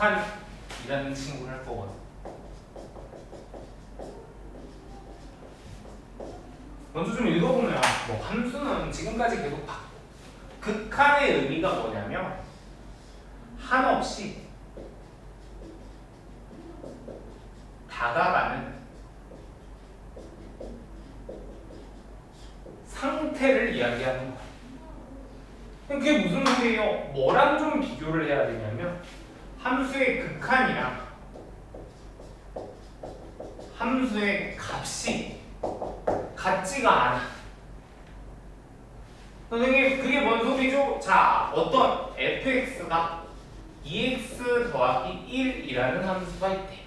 극한이라는 친구를 할 거거든. 먼저 좀 읽어보면 뭐 함수는 지금까지 계속 바 극한의 의미가 뭐냐면 한없이 다가가는 상태를 이야기하는 거야. 그럼 그게 무슨 소리예요? 뭐랑 좀 비교를 해야 되냐면 함수의 극한이랑 함수의 값이 같지가 않아. 선생님 그게 뭔 소리죠? 자 어떤 fx가 2x 더하기 1이라는 함수가 있대.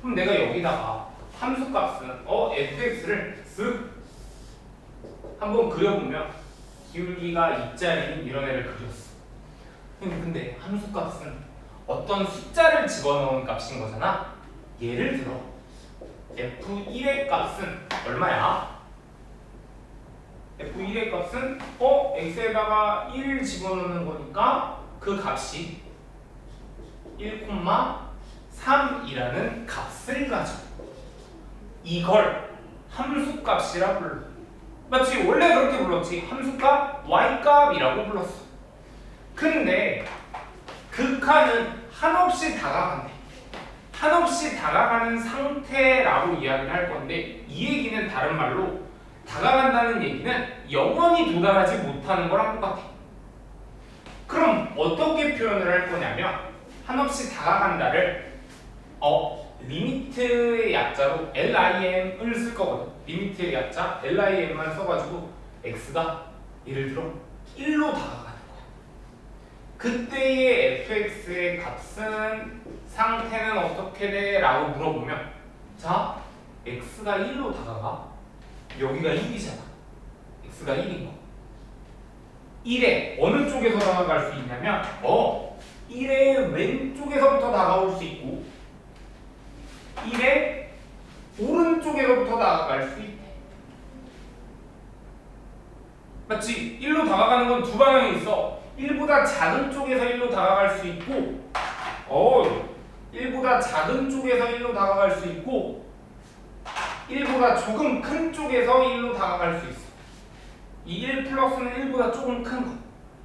그럼 내가 여기다가 함수 값은 어 fx를 쓱 한번 그려보면 기울기가 이자인 이런 애를 그렸어. 근데- 함수 값은 어떤 숫자를 집어넣은 값인 거잖아. 예를 들어 f1의 값은 얼마야? f1의 값은 어 x에다가 1 집어넣는 거니까 그 값이 1,3이라는 값을 가져. 이걸 함수 값이라 불러. 맞지? 원래 그렇게 불렀지. 함수값, y값이라고 불렀어. 근데 극한은 한없이 다가간대. 한없이 다가가는 상태라고 이야기를 할 건데 이 얘기는 다른 말로 다가간다는 얘기는 영원히 도달하지 못하는 거랑 똑같아. 그럼 어떻게 표현을 할 거냐면 한없이 다가간다를 어 리미트의 약자로 lim을 쓸 거거든. 리미트의 약자 lim만 써가지고 x가 예를 들어 1로 다가가는 거야. 그때의 fx의 값은 상태는 어떻게 돼? 라고 물어보면 자 x가 1로 다가가 여기가 1이잖아. x가 1인 거. 1에 어느 쪽에서 다가갈 수 있냐면 어 1의 왼쪽에서부터 다가올 수 있고 1의 오른쪽에서부터 다가갈 수 있대. 맞지? 1로 다가가는 건 두 방향이 있어. 1보다 작은 쪽에서 1로 다가갈 수 있고, 어, 1보다 작은 쪽에서 1로 다가갈 수 있고, 1보다 조금 큰 쪽에서 1로 다가갈 수 있어. 이 1 플러스는 1보다 조금 큰 거,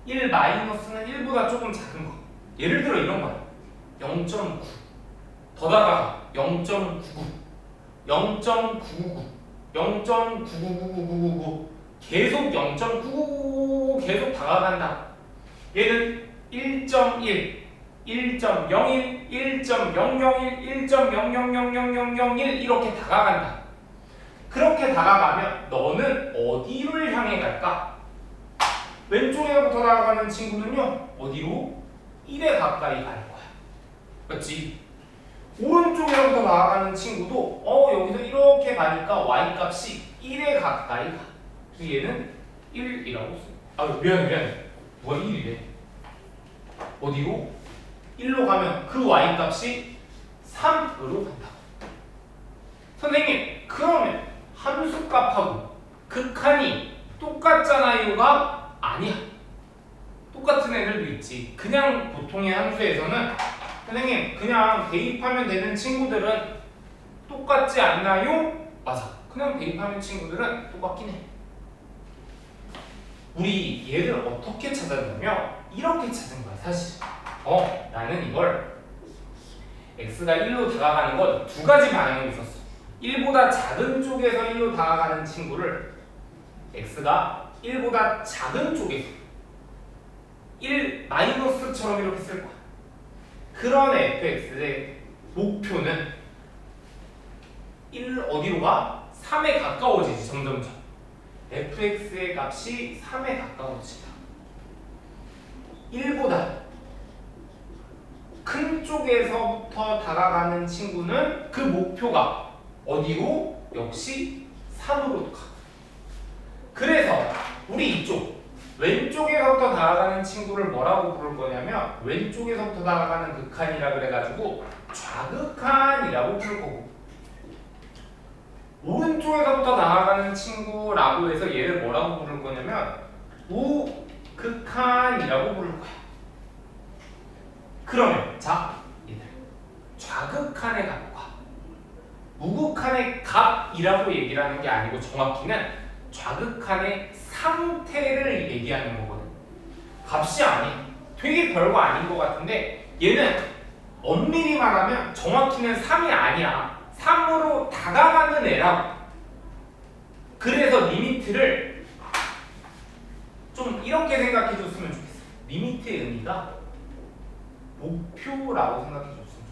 1 마이너스는 1보다 조금 작은 거. 예를 들어 이런 거야. 0.9. 더 다가가. 0.99. 0.99. 0.9999999 계속 0.999 계속 다가간다. 얘는 1.1, 1.01, 1.001, 1.00000001 이렇게 다가간다. 그렇게 다가가면 너는 어디를 향해 갈까? 왼쪽에부터 다가가는 친구는요 어디로? 1에 가까이 갈 거야. 맞지? 오른쪽에부터 나아가는 친구도 어 여기서 이렇게 가니까 y 값이 1에 가까이 가. 그래서 얘는 1이라고 써. 아 미안해 미안해. 뭐가 1이래? 어디로? 1로 가면 그 y 값이 3으로 간다. 선생님 그러면 함수 값하고 극한이 똑같잖아요가 아니야. 똑같은 애들도 있지. 그냥 보통의 함수에서는 선생님 그냥 대입하면 되는 친구들은 똑같지 않나요? 맞아. 그냥 대입하는 친구들은 똑같긴 해. 우리 얘를 어떻게 찾았냐면 이렇게 찾은 거야 사실. 어 나는 이걸 x가 1로 다가가는 건 두 가지 방향이 있었어. 1보다 작은 쪽에서 1로 다가가는 친구를 x가 1보다 작은 쪽에서 1 마이너스처럼 이렇게 쓸 거야. 그런 fx의 목표는 1 어디로 가? 3에 가까워지지 점점점. fx의 값이 3에 가까워지다. 1보다 큰 쪽에서부터 다가가는 친구는 그 목표가 어디로? 역시 3으로 가. 그래서 우리 이쪽 왼쪽에서부터 다가가는 친구를 뭐라고 부를 거냐면 왼쪽에서부터 다가가는 극한이라 그래가지고 좌극한이라고 부를 거고 오른쪽에서부터 나아가는 친구라고 해서 얘를 뭐라고 부를 거냐면 우극한이라고 부를 거야. 그러면 자 좌극한의 값과 우극한의 값이라고 얘기를 하는 게 아니고 정확히는 좌극한의 상태를 얘기하는 거거든. 값이 아니. 되게 별거 아닌 것 같은데 얘는 엄밀히 말하면 정확히는 3이 아니야. 3으로 다가가는 애라고. 그래서 리미트를 좀 이렇게 생각해 줬으면 좋겠어. 리미트의 의미가 목표라고 생각해 줬으면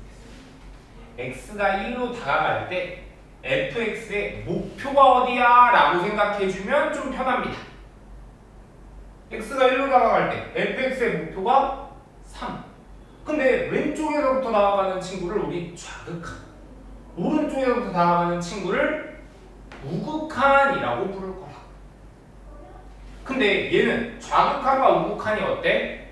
좋겠어. x가 1로 다가갈 때 fx의 목표가 어디야? 라고 생각해 주면 좀 편합니다. X가 1로 다가갈 때 fx의 목표가 3. 근데 왼쪽에서부터 나아가는 친구를 우리 좌극한, 오른쪽에서부터 나아가는 친구를 우극한이라고 부를 거야. 근데 얘는 좌극한과 우극한이 어때?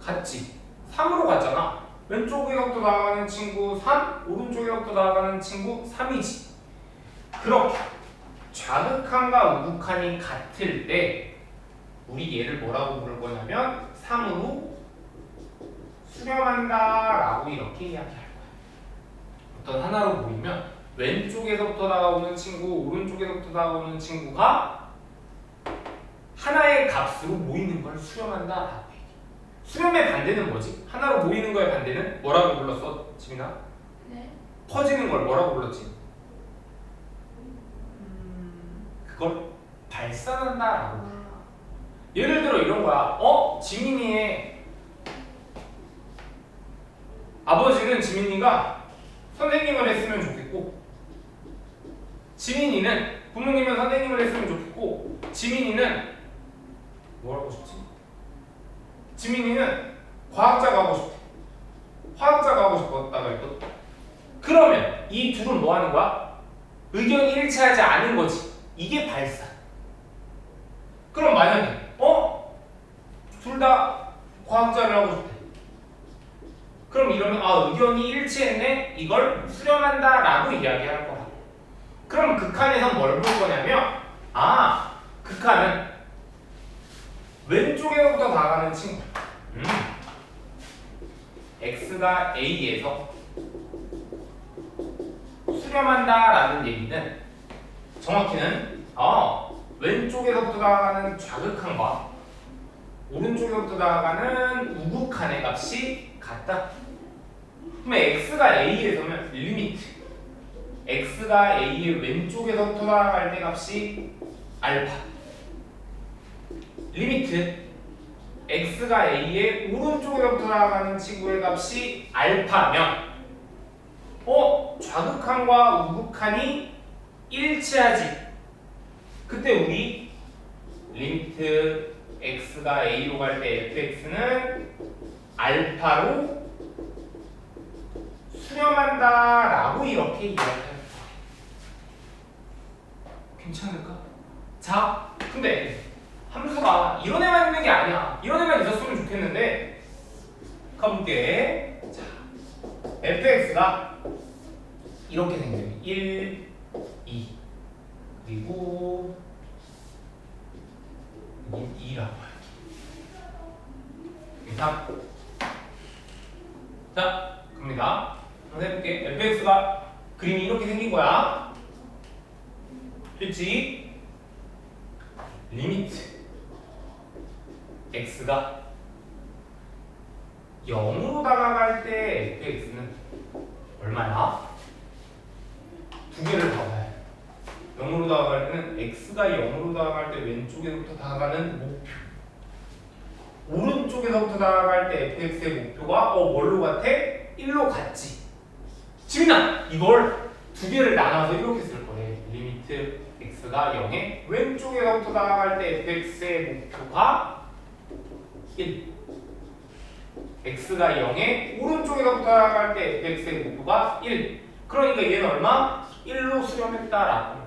같지. 3으로 갔잖아. 왼쪽에서부터 나아가는 친구 3, 오른쪽에서부터 나아가는 친구 3이지. 그렇게 좌극한과 우극한이 같을 때 우리 얘를 뭐라고 부를 거냐면 3으로 수렴한다라고 이렇게 이야기할 거야. 어떤 하나로 보이면 왼쪽에서부터 나오는 친구, 오른쪽에서부터 나오는 친구가 하나의 값으로 모이는 걸 수렴한다라고 얘기해. 수렴의 반대는 뭐지? 하나로 모이는 거의 반대는 뭐라고 불렀어, 지민아? 네. 퍼지는 걸 뭐라고 불렀지? 음. 그걸 발산한다라고. 아. 예를 들어 이런 거야. 어? 지민이의 아버지는 지민이가 선생님을 했으면 좋겠고 지민이는 부모님은 선생님을 했으면 좋겠고 지민이는 뭐 하고 싶지? 지민이는 과학자가 하고 싶대. 화학자가 하고 싶었다가 했거든. 그러면 이 둘은 뭐 하는 거야? 의견이 일치하지 않은 거지. 이게 발산. 그럼 만약에 어? 둘 다 과학자를 하고 싶대. 그럼 이러면 아 의견이 일치했네 이걸 수렴한다 라고 이야기할 거라. 그럼 극한에서 뭘 볼 거냐면 아 극한은 왼쪽에부터 나가는 친구. 음. x가 a에서 수렴한다 라는 얘기는 정확히는 어, 왼쪽에서부터 나가는 좌극한과 오른쪽에서부터 나가는 우극한의 값이 같다. 그러면 x가 a에서면 리미트 x가 a의 왼쪽에서부터 나갈 때 값이 알파. 리미트 x가 a의 오른쪽에서부터 나가는 친구의 값이 알파면 어? 좌극한과 우극한이 일치하지. 그때 우리 리미트 x가 a로 갈 때 fx는 알파로 수렴한다 라고 이렇게 이야기할 거야. 괜찮을까? 자, 근데 함수가 이런 애만 있는 게 아니야. 이런 애만 있었으면 좋겠는데 가볼게. 자, fx가 이렇게 생겨요. 1, 2 그리고 2라고 할게. 3 자, 갑니다. 한번 해볼게. fx가 그림이 이렇게 생긴 거야. 그렇지? 리미트 x가 0으로 다가갈 때 fx는 얼마야? 두 개를 봐봐야 해. 0으로 다가갈 때는 x가 0으로 다가갈 때 왼쪽에부터 다가가는 목표 오른쪽에서부터 다가갈 때 fx의 목표가 어 뭘로 같아? 1로 같지 지민아 이걸 두 개를 나눠서 이렇게 쓸 거래 리미트 x가 0에 왼쪽에서부터 다가갈 때 fx의 목표가 1 x가 0에 오른쪽에서부터 다가갈 때 fx의 목표가 1 그러니까 얘는 얼마? 1로 수렴했다라고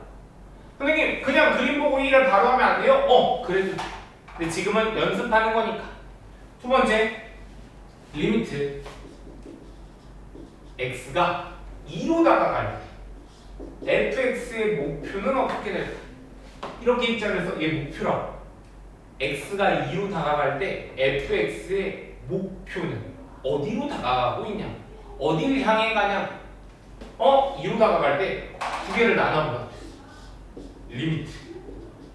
선생님 그냥 그림 보고 1을 바로 하면 안 돼요? 어 그래도 돼. 근데 지금은 연습하는 거니까 두 번째 리미트 x가 2로 다가 갈 때 fx의 목표는 어떻게 될까? 이렇게 입장에서 얘 목표라고 x가 2로 다가갈 때 fx의 목표는 어디로 다가가고 있냐? 어디를 향해 가냐? 어? 2로 다가갈 때 두 개를 나눠보라. 리미트.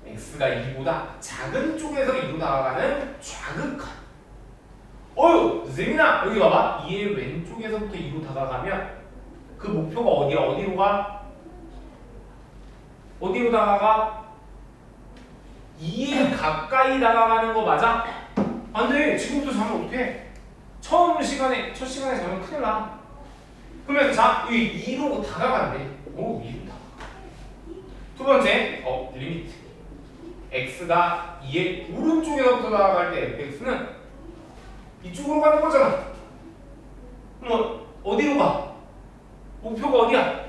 x가 2보다 작은 쪽에서 2로 다가가는 좌극한. 어유, 세민아 여기 봐봐. 2의 왼쪽에서부터 2로 다가가면 그 목표가 어디야? 어디로 가? 어디로 다가가? 2에 가까이 다가가는 거 맞아? 안 돼. 지금부터 자면 어떡해? 처음 시간에, 첫 시간에 자면 큰일 나. 그러면 자, 이 2로 다가간대. 오, 2로 다가가. 두 번째, 어, 리미트. x가 2의 오른쪽에서부터 다가갈 때 fx는 이쪽으로 가는 거잖아. 그럼 어디로 가? 목표가 어디야?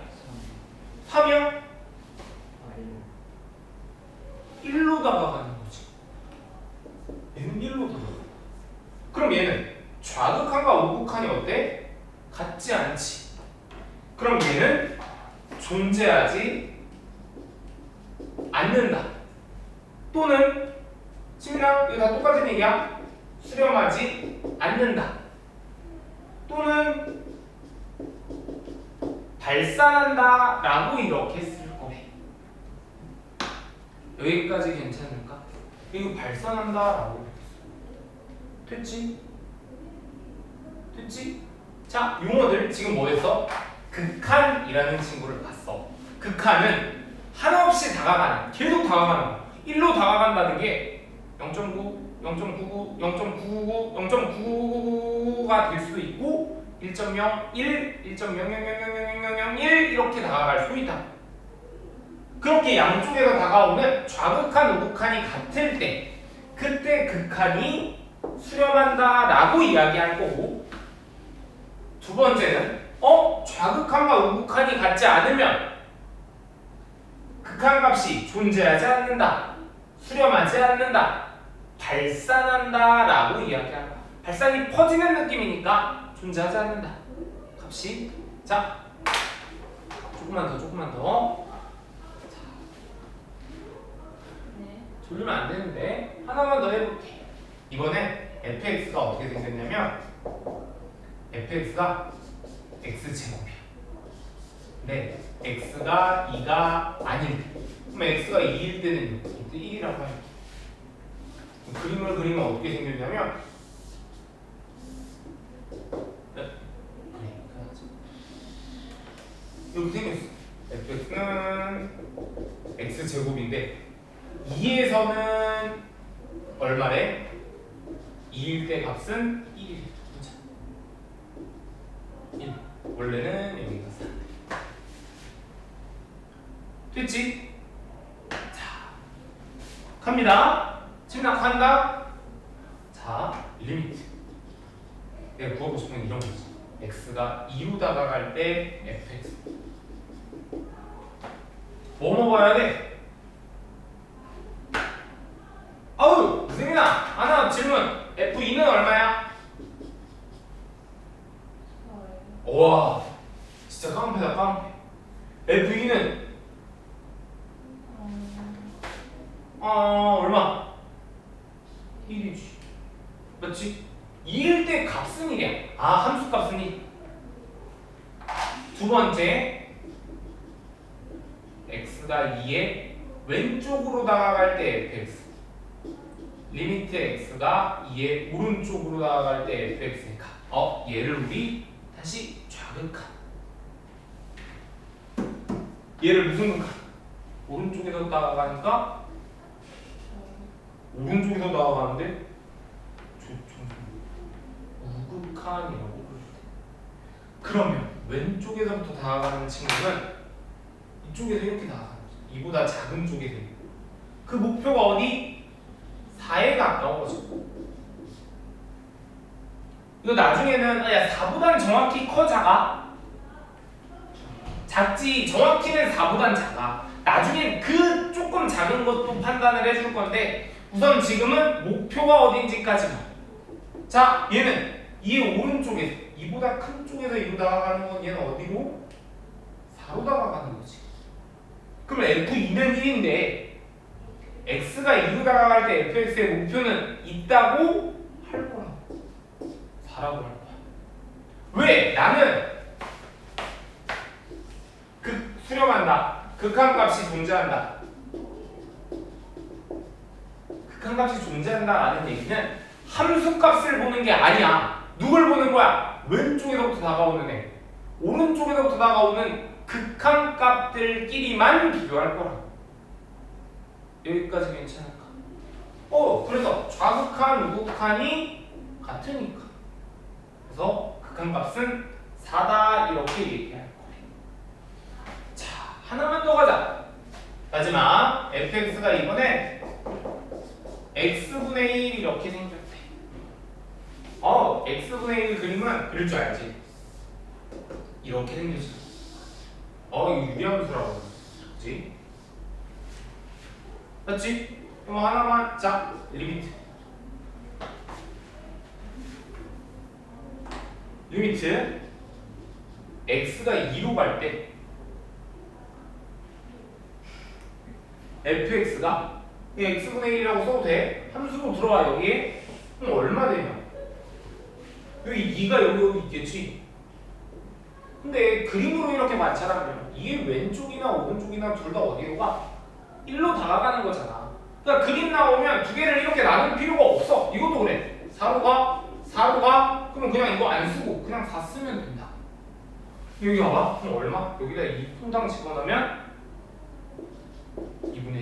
3이야? 1로 다가가는 거지. 얘는 1로 다가가. 그럼 얘는 좌극한과 우극한이 어때? 같지 않지. 그럼 얘는 존재하지 않는다. 또는 시민아 이거 다 똑같은 얘기야. 수렴하지 않는다. 또는 발산한다 라고 이렇게 쓸 거래. 여기까지 괜찮을까? 이거 발산한다 라고 됐지? 됐지? 자, 용어들 지금 뭐였어? 극한이라는 친구를 봤어. 극한은 한없이 다가가는, 계속 다가가는 거. 1로 다가간다는 게 0.9, 0.99, 0.999, 0.999가 될 수도 있고 1.0, 1, 1.000000001 이렇게 다가갈 수 있다. 그렇게 양쪽에서 다가오는 좌극한, 우극한이 같을 때 그때 극한이 수렴한다 라고 이야기할 거고 두 번째는 어 좌극한과 우극한이 같지 않으면 극한 값이 존재하지 않는다 수렴하지 않는다 발산한다 라고 이야기할 거야 발산이 퍼지는 느낌이니까 존재하지 않는다 값이 자 조금만 더 조금만 더 네. 졸리면 안 되는데 하나만 더 해볼게. 이번에 fx가 어떻게 생겼냐면 fx가 x 제곱이야. 근데 x가 2가 아닐 때, 그럼 x가 2일 때는 이때 1이라고 할게. 그림을 그리면 어떻게 생겼냐면 네, 그래, 그래야지. 이렇게 생겼어. fx는 x 제곱인데 2에서는 얼마래? 2일 때 값은 1. 그죠? 1. 원래는 여기가 4. 됐지? 자, 갑니다. 침략한다. 자, 리미트. 내가 구하고 싶은 건 이런 거지. x가 2로 다가갈 때 fx. 뭐 먹어야 돼? 아우 세민아 하나 질문 F2는 얼마야? 와 진짜 깡패다 깡패 F2는 어 얼마? 1이지 맞지? 2일 때 값은 1이야 아 함수 값은 1. 두 번째 x가 2의 왼쪽으로 다가갈 때 fx 리미트 x가 2의 오른쪽으로 나아갈 때 fx의 값. 어, 얘를 우리 다시 좌극한. 얘를 무슨 극한? 오른쪽에서 나아가니까 오른쪽에서 나아가는데 우극한이라고 부르대. 그러면 왼쪽에서부터 다가가는 친구는 이쪽에서 이렇게 나아가 이보다 작은 쪽에서 그 목표가 어디? 4에 가까운 거죠. 이거 나중에는 아, 야 4보단 정확히 커 작아? 작지 정확히는 4보단 작아. 나중엔 그 조금 작은 것도 판단을 해줄 건데 우선 지금은 목표가 어딘지까지만. 자 얘는 이 오른쪽에서 이보다 큰 쪽에서 이로 다가가는 건 얘는 어디로? 4로 다가가는 거지. 그럼 F2는 1인데 x가 2로 다가갈 때 fx의 목표는 있다고 할 거라고 4라고 할 거야 왜? 나는 극 수렴한다. 극한값이 존재한다. 극한값이 존재한다라는 얘기는 함수값을 보는 게 아니야. 누굴 보는 거야? 왼쪽에서부터 다가오는 애. 오른쪽에서부터 다가오는 극한 값들끼리만 비교할 거라. 여기까지 괜찮을까? 어, 그래서 좌극한, 우극한이 같으니까. 그래서 극한 값은 4다 이렇게 얘기할 거래. 자, 하나만 더 가자. 마지막 fx가 이번에 x분의 1 이렇게 생겼대. 어, x분의 1 그림은 그릴 줄 알지? 이렇게 생겼어. 어, 유리함수라고. 그러지? 맞지? 그럼 하나만 자 리미트 리미트 x가 2로 갈 때 fx가 이 x분의 1이라고 써도 돼. 함수로 들어와 여기에. 그럼 얼마 되냐? 여기 2가 여기 여기 있겠지 근데 그림으로 이렇게 관찰하면 이게 왼쪽이나 오른쪽이나 둘 다 어디로 가? 1로 다가가는 거잖아 그러니까 그림 나오면 두 개를 이렇게 나눌 필요가 없어. 이것도 그래. 4로 가, 4로 가. 그러면 그냥 이거 안 쓰고 그냥 4 쓰면 된다. 여기 봐봐. 그럼 얼마? 여기다 2분당 집어넣으면 2분의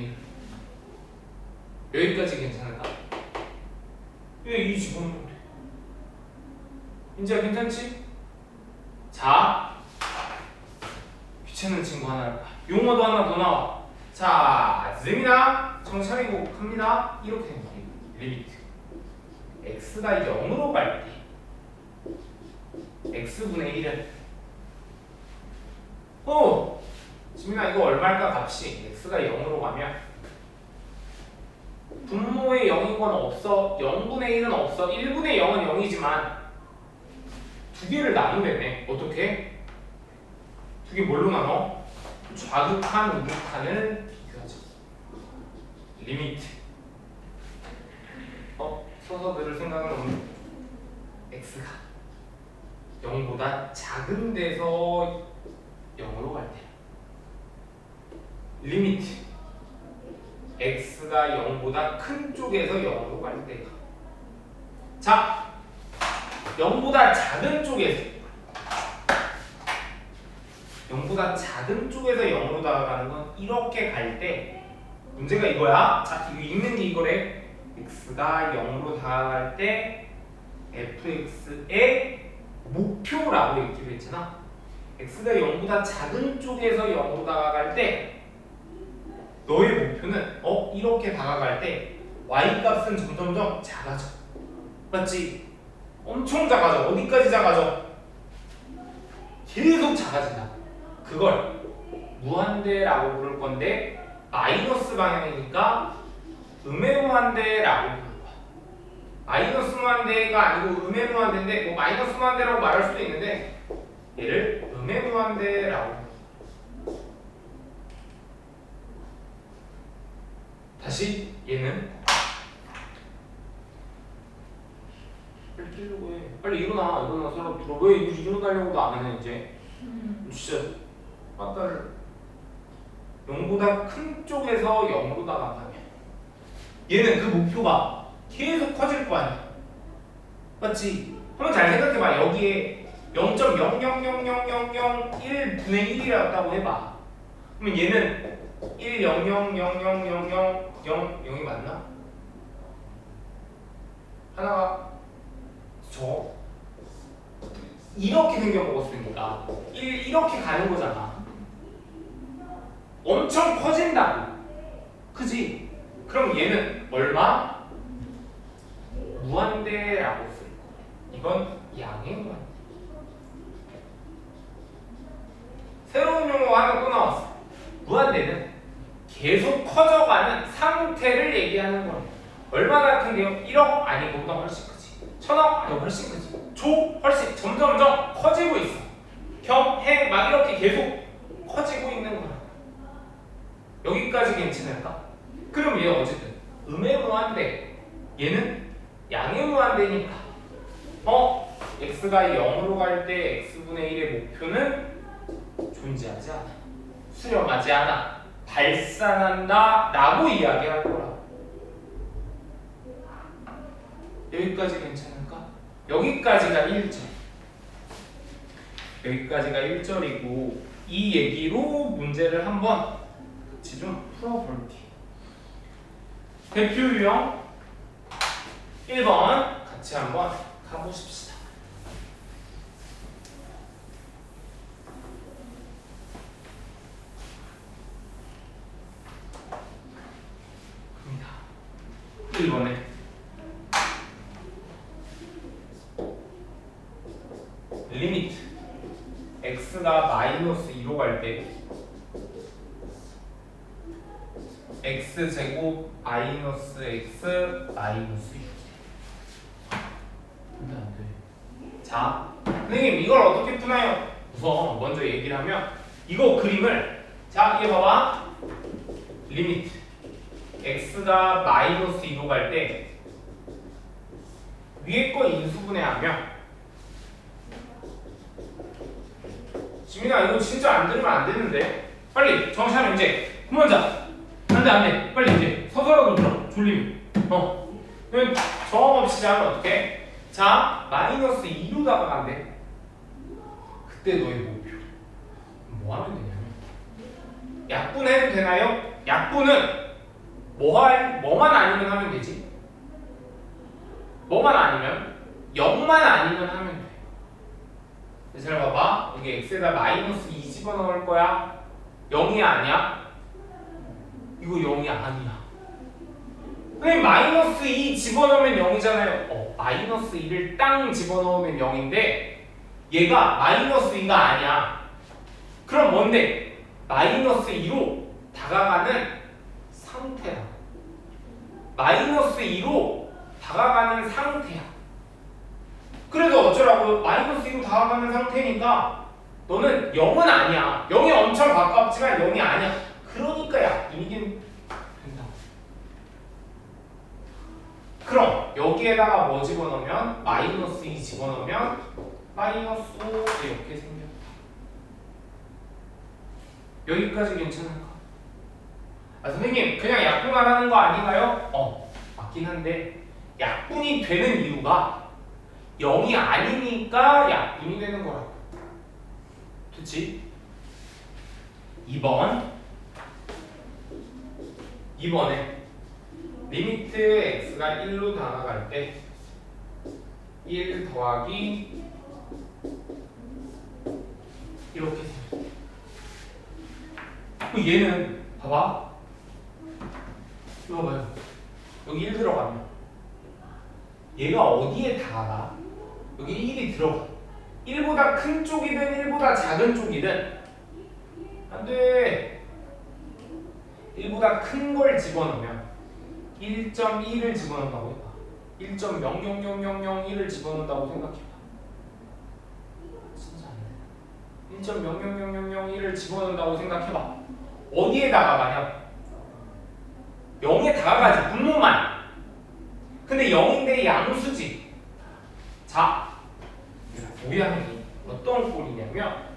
1. 여기까지 괜찮을까? 왜이 집어넣으면 돼? 이제 괜찮지? 자, 귀찮은 친구 하나? 용어도 하나 더 나와. 자, 즈미나 정차리고 갑니다. 이렇게 된 거예요. 리미트. x가 0으로 갈 때 x분의 1은 어! 지민아 이거 얼마일까 값이 x가 0으로 가면 분모에 0인 건 없어 0분의 1은 없어 1분의 0은 0이지만 두 개를 나누겠네 어떻게? 두 개 뭘로 나눠? 좌극한 우극한을 비교하죠. 리미트. 어? 서서 들을 생각은 없는 x가 0보다 작은 데서 0으로 갈 때. 리미트. x가 0보다 큰 쪽에서 0으로 갈 때가. 자, 0보다 작은 쪽에서 0보다 작은 쪽에서 0으로 다가가는 건 이렇게 갈 때 문제가 이거야. 자, 이거 읽는 게 이거래. x가 0으로 다가갈 때 fx의 목표라고 얘기를 했잖아. x가 0보다 작은 쪽에서 0으로 다가갈 때 너의 목표는 어 이렇게 다가갈 때 y 값은 점점점 작아져. 맞지? 엄청 작아져. 어디까지 작아져? 계속 작아진다. 그걸 무한대라고 부를 건데 마이너스 방향이니까 음의 무한대라고 부를 거야. 마이너스 무한대가 아니고 음의 무한대인데 뭐 마이너스 무한대라고 말할 수도 있는데 얘를 음의 무한대라고 부를 거야. 다시 얘는 빨리 끼려고 해. 빨리 일어나. 일어나 서로 들어. 왜 일어나려고도 안 하냐 이제. 진짜 아까를 0보다 큰 쪽에서 0으로 나가면 얘는 그 목표가 계속 커질 거 아니야 맞지? 한번 잘 생각해봐 여기에 0.000001분의 1이라고 해봐 그러면 얘는 100000000 0이 맞나? 하나가 저 이렇게 생겨 먹었으니까 1 이렇게 가는 거잖아. 엄청 커진다고. 그지? 그럼 얘는 얼마? 무한대라고 쓸 거. 이건 양의 무한대. 새로운 용어가 하나 또 나왔어. 무한대는 계속 커져가는 상태를 얘기하는 거예요. 얼마나 큰데요? 1억 아니 그보다 훨씬 크지. 천억 아니 훨씬 크지. 조 훨씬 점점점 커지고 있어. 겸, 행, 막 이렇게 계속 커지고 있는 거야. 여기까지 괜찮을까? 그럼 얘 어쨌든 음의 무한대, 얘는 양의 무한대니까 어 x가 0으로 갈 때 x분의 1의 목표는 존재하지 않아. 수렴하지 않아. 발산한다 라고 이야기할 거라. 여기까지 괜찮을까? 여기까지가 1절. 여기까지가 1절이고 이 얘기로 문제를 한번 같이 좀 풀어볼게. 대표 유형 1번 같이 한번 가보십시다. 갑니다. 1번에 리미트 x가 마이너스 2로 갈 때 x 제곱 마이너스 x 마이너스 6 근데 안 돼. 자, 선생님 이걸 어떻게 푸나요? 우선 먼저 얘기를 하면 이거 그림을 자, 이거 봐봐. 리미트 x가 마이너스 2로 갈 때 위에 거 인수분해하면 지민아 이거 진짜 안 들으면 안 되는데. 빨리 정신차려 이제. 그만 자. 안돼 안돼 빨리 이제. 서서라도 들어 졸림 어. 정황 없이 자면 어떡해? 자 마이너스 2로 다가간대 그때 너의 목표. 뭐 하면 되냐면. 약분 해도 되나요? 약분은 뭐 할, 뭐만 아니면 하면 되지? 뭐만 아니면 0만 아니면 하면 돼 잘 봐봐. 여기 x에다 마이너스 2 집어넣을 거야. 0이 아니야? 이거 0이 아니야. 근데 마이너스 2 집어넣으면 0이잖아요. 어, 마이너스 2를 땅 집어넣으면 0인데 얘가 마이너스 2가 아니야. 그럼 뭔데? 마이너스 2로 다가가는 상태야. 마이너스 2로 다가가는 상태야. 그래도 어쩌라고 마이너스 2로 다가가는 상태니까 너는 0은 아니야. 0이 엄청 가깝지만 0이 아니야. 그러니까 약분이긴 된다. 그럼 여기에다가 뭐 집어넣으면 마이너스 2 집어넣으면 마이너스 5 이렇게 생겼다. 여기까지 괜찮을까? 아 선생님 그냥 약분하라는 거 아닌가요? 어 맞긴 한데 약분이 되는 이유가 0이 아니니까 약분이 되는 거라고. 그치? 2번 2번에 리미트 x가 1로 다가갈 때 1 더하기 이렇게. 그럼 얘는 봐봐. 이거 봐요. 여기 1 들어가면 얘가 어디에 다가가? 여기 1이 들어가. 1보다 큰 쪽이든 1보다 작은 쪽이든 안 돼. 1보다 큰 걸 집어넣으면 1.1을 집어넣는다고 해봐. 1.0000001을 집어넣는다고 생각해봐. 진짜 안 돼. 1.0000001을 집어넣는다고 생각해봐. 어디에 다가 가냐? 0에 다가가지. 분모만. 근데 0인데 양수지. 자, 모양이 어떤 꼴이냐면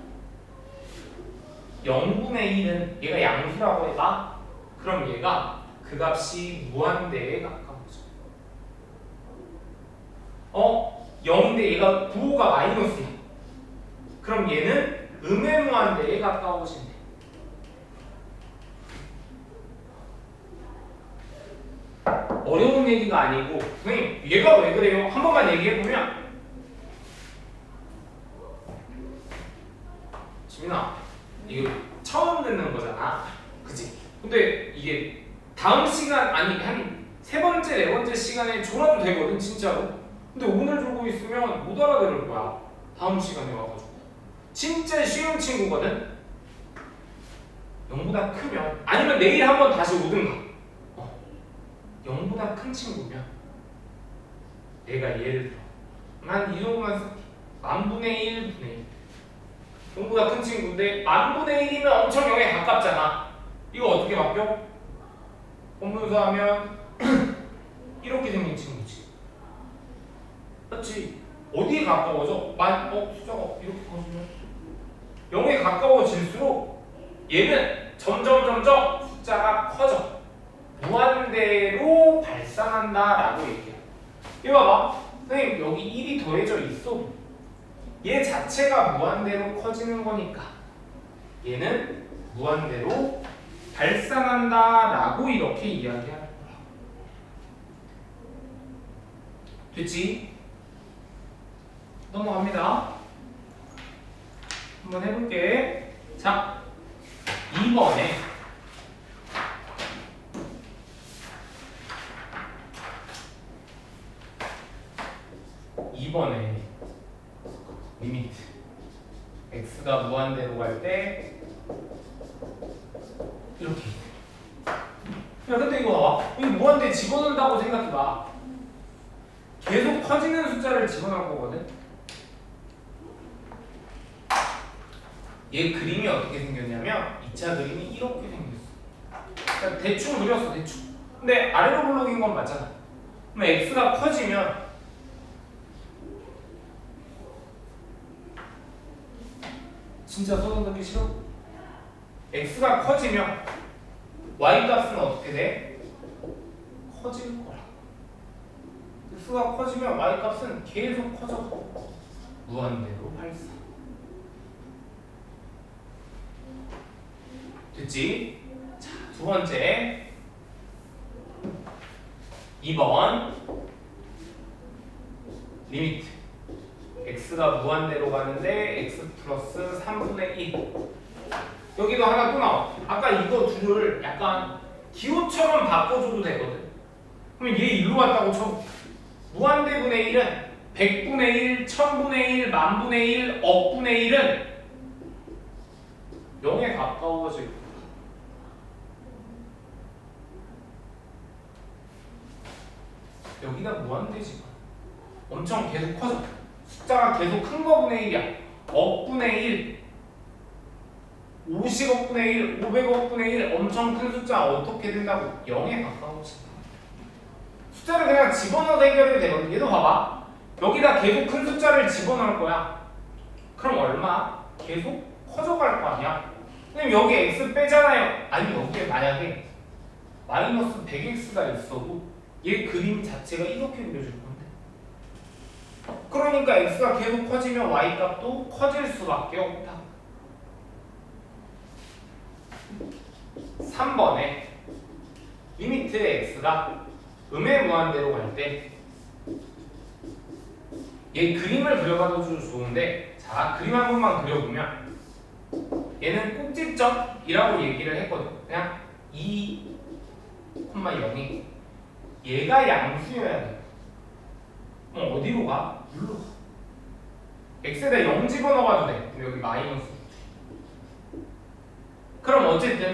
0분의 1은 얘가 양수라고 해봐. 그럼 얘가 그 값이 무한대에 가까워져. 어? 0인데 얘가 부호가 마이너스야. 그럼 얘는 음의 무한대에 가까워진대. 어려운 얘기가 아니고 선생님 얘가 왜 그래요? 한 번만 얘기해 보면 지 민아 이거 처음 듣는 거잖아. 그치? 근데 이게 다음 시간 아니 한 세 번째 네 번째 시간에 줘라도 되거든 진짜로. 근데 오늘 주고 있으면 못 알아들을 거야. 다음 시간에 와가지고. 진짜 쉬운 친구거든? 0보다 크면 아니면 내일 한번 다시 오든가. 0보다 큰 친구면 내가 예를 들어 난 이 정도만 쓸게 만분의 1 분의 1 0보다 큰 친구인데 만분의 1이면 엄청 0에 가깝잖아 이거 어떻게 바뀌어? 공분수 하면 이렇게 생긴 친구지? 어디 어디에 가까워져? 만, 어, 숫자가 이렇게 커지면 0에 가까워질수록 얘는 점점 점점 숫자가 커져. 무한대로 발산한다라고 얘기해. 이거 봐봐. 선생님 여기 1이 더해져 있어. 얘 자체가 무한대로 커지는 거니까 얘는 무한대로 발산한다 라고 이렇게 이야기하는 거야. 됐지? 넘어갑니다. 한번 해볼게. 자, 2번에 이번에 리미트. x가 무한대로 갈 때 이렇게. 야 근데 이거 봐봐 이거 무한대 집어넣는다고 생각해봐. 계속 커지는 숫자를 집어넣을 거거든. 얘 그림이 어떻게 생겼냐면 2차 그림이 이렇게 생겼어. 그러니까 대충 그렸어 대충. 근데 아래로 블록인 건 맞잖아. 그럼 x가 커지면 진짜 손 흔들기 싫어? x가 커지면 y 값은 어떻게 돼? 커질 거야 x가 커지면 y 값은 계속 커져 무한대로 발사 됐지? 자, 두 번째 2번 리미트 x가 무한대로 가는데 x 플러스 3분의 1 여기도 하나 또 나와. 아까 이거 둘을 약간 기호처럼 바꿔줘도 되거든. 그러면 얘 일로 왔다고 쳐. 무한대분의 1은 100분의 1, 1000분의 1, 만분의 1, 억분의 1은 0에 가까워질 거야 여기가 무한대지 엄청 계속 커져 숫자가 계속 큰 거분의 1이야. 억분의 1 50억분의 1, 500억분의 1 엄청 큰 숫자 어떻게 된다고? 0에 가까워진다 숫자를 그냥 집어넣어서 해결해도 되거든. 얘도 봐봐. 여기다 계속 큰 숫자를 집어넣을 거야. 그럼 얼마? 계속 커져갈 거 아니야? 그럼 여기 x 빼잖아요. 아니 여기에 만약에 마이너스 100x가 있어도 얘 그림 자체가 이렇게 그려질 건데 그러니까 x가 계속 커지면 y 값도 커질 수밖에 없다. 3번에 리미트 x가 음의 무한대로 갈 때 얘 그림을 그려봐도 좋은데 자 그림 한 번만 그려보면 얘는 꼭지점이라고 얘기를 했거든. 그냥 2,0이 얘가 양수여야 돼 그럼 어디로 가? 여기로 가 x에다 0 집어넣어가도 돼 근데 여기 마이너스 그럼 어쨌든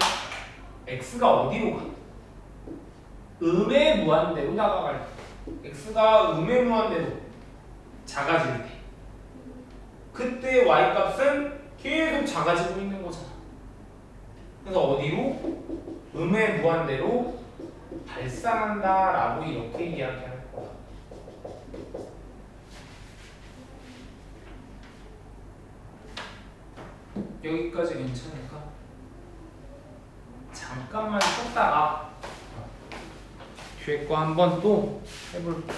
x가 어디로 가? 음의 무한대로 다가갈 때 x가 음의 무한대로 작아질 때 그때 y 값은 계속 작아지고 있는 거잖아 그래서 어디로? 음의 무한대로 발산한다 라고 이렇게 이야기하는 거야 여기까지 괜찮을까? 잠깐만 쉬었다가 뒤에 거 한번 또 해볼게